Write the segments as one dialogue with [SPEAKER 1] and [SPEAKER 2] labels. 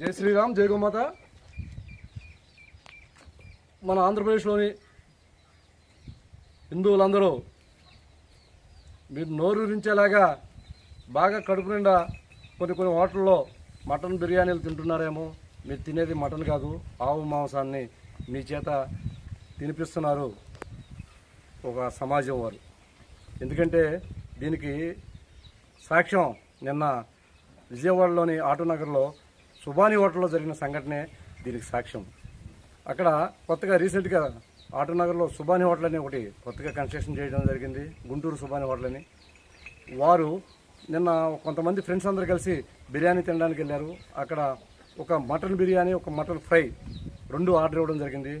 [SPEAKER 1] జై శ్రీరామ్ జై గోమాత. మన ఆంధ్రప్రదేశ్లోని హిందువులందరూ మీరు నోరూరించేలాగా బాగా కడుపు నిండా కొన్ని కొన్ని హోటల్లో మటన్ బిర్యానీలు తింటున్నారేమో మీరు తినేది మటన్ కాదు ఆవు మాంసాన్ని మీ చేత తినిపిస్తున్నారు ఒక సమాజం వారు. ఎందుకంటే దీనికి సాక్ష్యం నిన్న విజయవాడలోని ఆటోనగర్లో సుభాని హోటల్లో జరిగిన సంఘటనే దీనికి సాక్ష్యం. అక్కడ కొత్తగా రీసెంట్గా ఆటనగర్లో సుభాని హోటల్ అని ఒకటి కొత్తగా కన్స్ట్రక్షన్ చేయడం జరిగింది. గుంటూరు సుభాని హోటల్ అని. వారు నిన్న కొంతమంది ఫ్రెండ్స్ అందరు కలిసి బిర్యానీ తినడానికి వెళ్ళారు. అక్కడ ఒక మటన్ బిర్యానీ ఒక మటన్ ఫ్రై రెండు ఆర్డర్ ఇవ్వడం జరిగింది.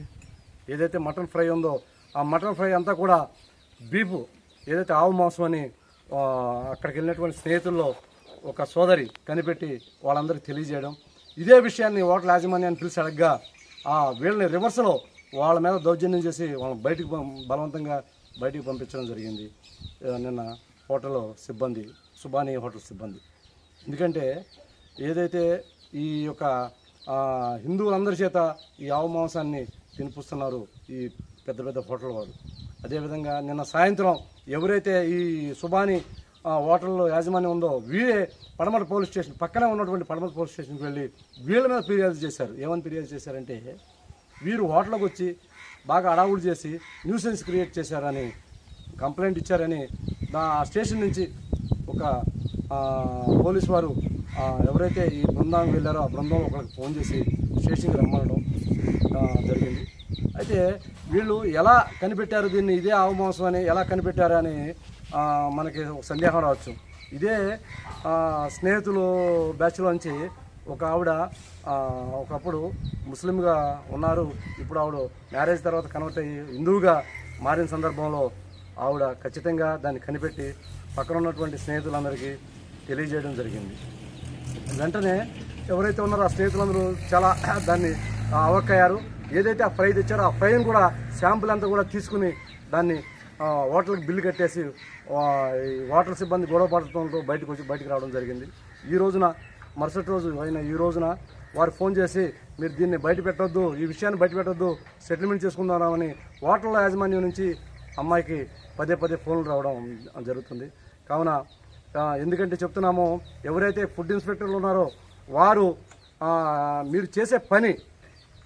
[SPEAKER 1] ఏదైతే మటన్ ఫ్రై ఉందో ఆ మటన్ ఫ్రై అంతా కూడా బీఫ్ ఏదైతే ఆవు మాంసం అని అక్కడికి వెళ్ళినటువంటి స్నేహితుల్లో ఒక సోదరి కనిపెట్టి వాళ్ళందరికీ తెలియజేయడం. ఇదే విషయాన్ని హోటల్ యాజమాన్యాన్ని పిలిచి అడగ్గా ఆ వీళ్ళని రివర్స్లో వాళ్ళ మీద దౌర్జన్యం చేసి వాళ్ళని బయటికి బలవంతంగా బయటికి పంపించడం జరిగింది. నిన్న హోటల్ సిబ్బంది సుబానీ హోటల్ సిబ్బంది. ఎందుకంటే ఏదైతే ఈ యొక్క హిందువులందరి చేత ఈ ఆవు మాంసాన్ని తినిపిస్తున్నారు ఈ పెద్ద పెద్ద హోటల్ వారు. అదేవిధంగా నిన్న సాయంత్రం ఎవరైతే ఈ సుబాని హోటల్లో యాజమాన్యం ఉందో వీరే పడమట పోలీస్ స్టేషన్ పక్కనే ఉన్నటువంటి పడమట పోలీస్ స్టేషన్కి వెళ్ళి వీళ్ళ మీద ఫిర్యాదు చేశారు. ఏమని ఫిర్యాదు చేశారంటే వీరు హోటల్కి వచ్చి బాగా అడావుడు చేసి న్యూసెన్స్ క్రియేట్ చేశారని కంప్లైంట్ ఇచ్చారని నా స్టేషన్ నుంచి ఒక పోలీస్ వారు ఎవరైతే ఈ బృందానికి వెళ్ళారో ఆ బృందం ఒకరికి ఫోన్ చేసి స్టేషన్కి రమ్మనడం జరిగింది. అయితే వీళ్ళు ఎలా కనిపెట్టారు దీన్ని? ఇదే ఆవు అని ఎలా కనిపెట్టారు అని మనకి ఒక సందేహం రావచ్చు. ఇదే స్నేహితులు స్నేహితులు బ్యాచ్లోంచి ఒక ఆవిడ ఒకప్పుడు ముస్లింగా ఉన్నారు. ఇప్పుడు ఆవిడ మ్యారేజ్ తర్వాత కన్వర్ట్ అయ్యి హిందువుగా మారిన సందర్భంలో ఆవిడ ఖచ్చితంగా దాన్ని కనిపెట్టి పక్కన ఉన్నటువంటి స్నేహితులందరికీ తెలియజేయడం జరిగింది. వెంటనే ఎవరైతే ఉన్నారో ఆ స్నేహితులందరూ చాలా దాన్ని అవక్కయ్యారు. ఏదైతే ఆ ఫ్రై తెచ్చారో ఆ ఫ్రైని కూడా శాంపుల్ అంతా కూడా తీసుకుని దాన్ని హోటల్కి బిల్లు కట్టేసి హోటల్ సిబ్బంది గొడవ పడటంతో బయటకు వచ్చి బయటకు రావడం జరిగింది. ఈ రోజున మరుసటి రోజు అయిన ఈ రోజున వారు ఫోన్ చేసి మీరు దీన్ని బయట పెట్టొద్దు ఈ విషయాన్ని బయట పెట్టొద్దు సెటిల్మెంట్ చేసుకుందామని హోటల్ యాజమాన్యం నుంచి అమ్మాయికి పదే పదే ఫోన్లు రావడం జరుగుతుంది. కావున ఎందుకంటే చెప్తున్నాము ఎవరైతే ఫుడ్ ఇన్స్పెక్టర్లు ఉన్నారో వారు మీరు చేసే పని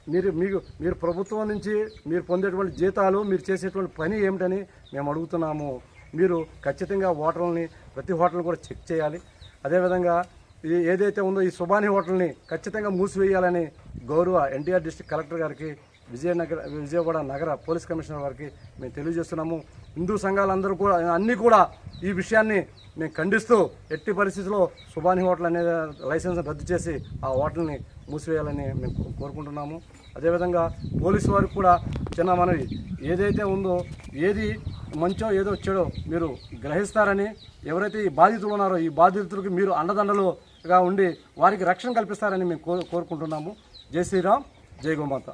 [SPEAKER 1] మీరు మీకు మీరు ప్రభుత్వం నుంచి మీరు పొందేటువంటి జీతాలు మీరు చేసేటువంటి పని ఏమిటని మేము అడుగుతున్నాము. మీరు ఖచ్చితంగా హోటల్ని ప్రతి హోటల్ని కూడా చెక్ చేయాలి. అదేవిధంగా ఈ ఏదైతే ఉందో ఈ సుబాని హోటల్ని ఖచ్చితంగా మూసివేయాలని గౌరవ ఎన్టీఆర్ డిస్టిక్ కలెక్టర్ గారికి విజయనగర విజయవాడ నగర పోలీస్ కమిషనర్ వారికి మేము తెలియజేస్తున్నాము. హిందూ సంఘాలందరూ కూడా అన్నీ కూడా ఈ విషయాన్ని మేము ఖండిస్తూ ఎట్టి పరిస్థితుల్లో సుబాని హోటల్ అనే లైసెన్స్ రద్దు చేసి ఆ హోటల్ని మూసివేయాలని మేము కోరుకుంటున్నాము. అదేవిధంగా పోలీసు వారికి కూడా చిన్న మనవి ఏదైతే ఉందో ఏది మంచో ఏదో చెడో మీరు గ్రహిస్తారని ఎవరైతే ఈ బాధితులు ఉన్నారో ఈ బాధితులకు మీరు అండదండలుగా ఉండి వారికి రక్షణ కల్పిస్తారని మేము కో కోరుకుంటున్నాము. జై శ్రీరామ్ జై గోమాత.